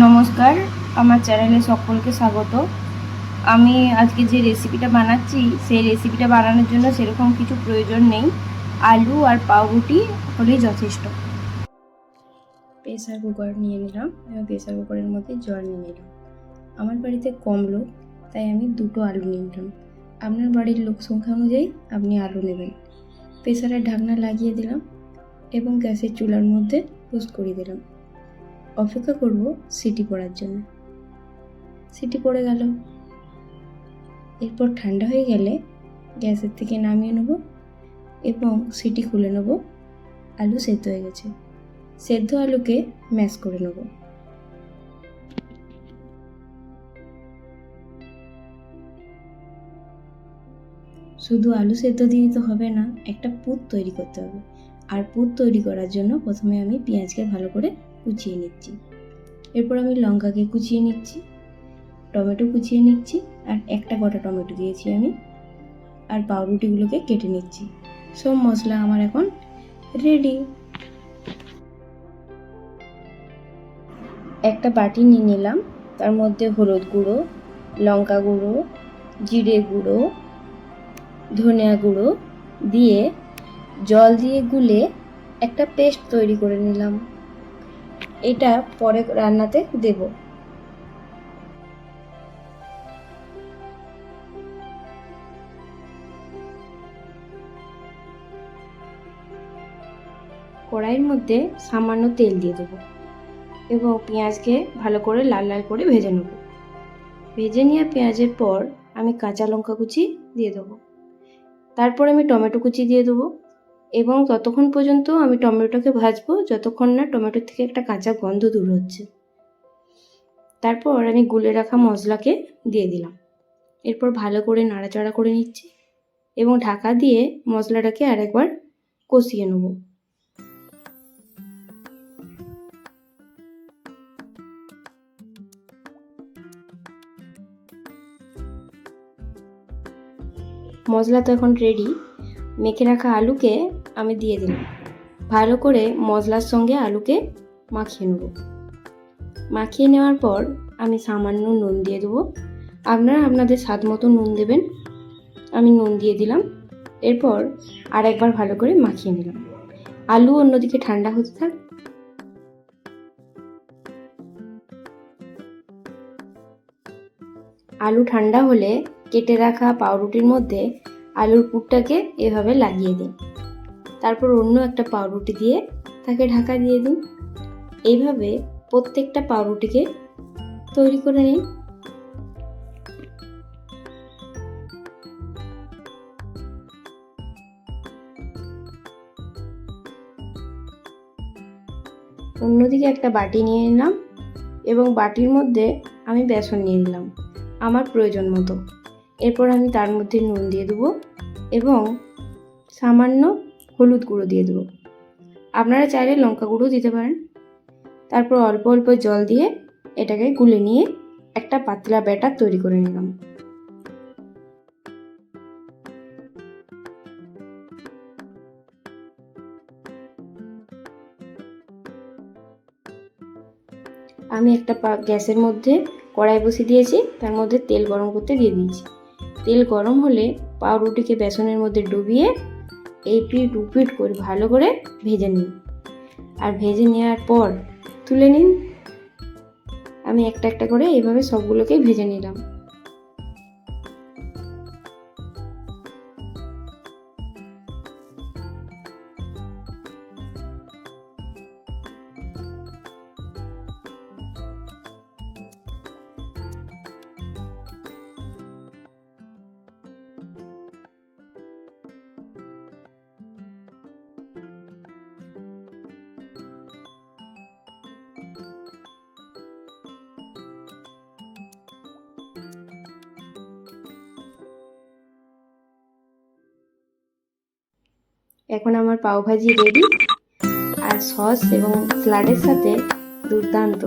নমস্কার, আমার চ্যানেলে সকলকে স্বাগত। আমি আজকে যে রেসিপিটা বানাচ্ছি, সেই রেসিপিটা বানানোর জন্য সেরকম কিছু প্রয়োজন নেই। আলু আর পাউরুটি হলেই যথেষ্ট। প্রেসার কুকার নিয়ে নিলাম এবং প্রেসার কুকারের মধ্যে জল নিয়ে নিলাম। আমার বাড়িতে কম লোক, তাই আমি দুটো আলু নিয়ে নিলাম। আপনার বাড়ির লোক সংখ্যা অনুযায়ী আপনি আলু নেবেন। প্রেসারের ঢাকনা লাগিয়ে দিলাম এবং গ্যাসের চুলার মধ্যে পোস্ট করে দিলাম। অপেক্ষা করব সিটি পড়ার জন্য। সিটি পড়ে গেল। এরপর ঠান্ডা হয়ে গেলে গ্যাসের থেকে নামিয়ে নেব এবং সিটি খুলে নেব। আলু সেদ্ধ হয়ে গেছে। সেদ্ধ আলুকে ম্যাশ করে নেব। শুধু আলু সেদ্ধ দিয়ে তো হবে না, একটা পুত তৈরি করতে হবে। আর পুত তৈরি করার জন্য প্রথমে আমি পেঁয়াজকে ভালো করে কুচিয়ে নিচ্ছি। এরপর আমি লঙ্কাকে কুচিয়ে নিচ্ছি, টমেটো কুচিয়ে নিচ্ছি, আর একটা গোটা টমেটো দিয়েছি আমি, আর পাউরুটিগুলোকে কেটে নিচ্ছি। সব মশলা আমার এখন রেডি একটা বাটি নিয়ে নিলাম, তার মধ্যে হলুদ গুঁড়ো, লঙ্কা গুঁড়ো, জিরে গুঁড়ো, ধনিয়া গুঁড়ো দিয়ে জল দিয়ে গুলে একটা পেস্ট তৈরি করে নিলাম। এটা পরে রান্নাতে দেব। কড়াইয়ের মধ্যে সামান্য তেল দিয়ে দেবো এবং পেঁয়াজকে ভালো করে লাল লাল করে ভেজে নেব। ভেজে নিয়ে পেঁয়াজের পর আমি কাঁচা লঙ্কা কুচি দিয়ে দেবো। তারপর আমি টমেটো কুচি দিয়ে দেবো। এবং ততক্ষণ পর্যন্ত আমি টমেটোকে ভাজবো, যতক্ষণ না টমেটোর থেকে একটা কাঁচা গন্ধ দূর হচ্ছে। তারপর আমি গুলে রাখা মশলাকে দিয়ে দিলাম। এরপর ভালো করে নাড়াচাড়া করে নিচ্ছি এবং ঢাকা দিয়ে মশলাটাকে আরেকবার কষিয়ে নেব। মশলা তো এখন রেডি মেখে রাখা আলুকে আমি দিয়ে দিলাম। ভালো করে মশলার সঙ্গে আলুকে মাখিয়ে নেব। মাখিয়ে নেওয়ার পর আমি সামান্য নুন দিয়ে দেবো। আপনারা আপনাদের স্বাদ মতো নুন দেবেন। আমি নুন দিয়ে দিলাম। এরপর আর একবার ভালো করে মাখিয়ে নিলাম। আলু অন্যদিকে ঠান্ডা হতে থাক। আলু ঠান্ডা হলে কেটে রাখা পাউরুটির মধ্যে আলুর পুরটাকে এভাবে লাগিয়ে দিন। তারপর অন্য একটা পাউরুটি দিয়ে তাকে ঢাকা দিয়ে দিন এইভাবে প্রত্যেকটা পাউরুটিকে তৈরি করে নিন অন্যদিকে একটা বাটি নিয়ে নিলাম এবং বাটির মধ্যে আমি বেসন নিয়ে নিলাম, আমার প্রয়োজন মতো। এরপর আমি তার মধ্যে নুন দিয়ে দেবো এবং সামান্য হলুদ গুঁড়ো দিয়ে দেবো। আপনারা চাইলে লঙ্কা গুঁড়ো দিতে পারেন। তারপর অল্প অল্প জল দিয়ে এটাকে গুলে নিয়ে একটা পাতলা ব্যাটার তৈরি করে নিলাম। আমি একটা গ্যাসের মধ্যে কড়াই বসিয়ে দিয়েছি। তার মধ্যে তেল গরম করতে দিয়ে দিয়েছি। তেল গরম হলে পাউরুটিকে বেসনের মধ্যে ডুবিয়ে এই পিট উপিট করে ভালো করে ভেজে নিন। আর ভেজে নেওয়ার পর তুলে নিন। আমি একটা একটা করে এইভাবে সবগুলোকেই ভেজে নিলাম। এখন আমার পাওভাজি রেডি আর সস এবং স্যালাডের সাথে দুর্দান্ত।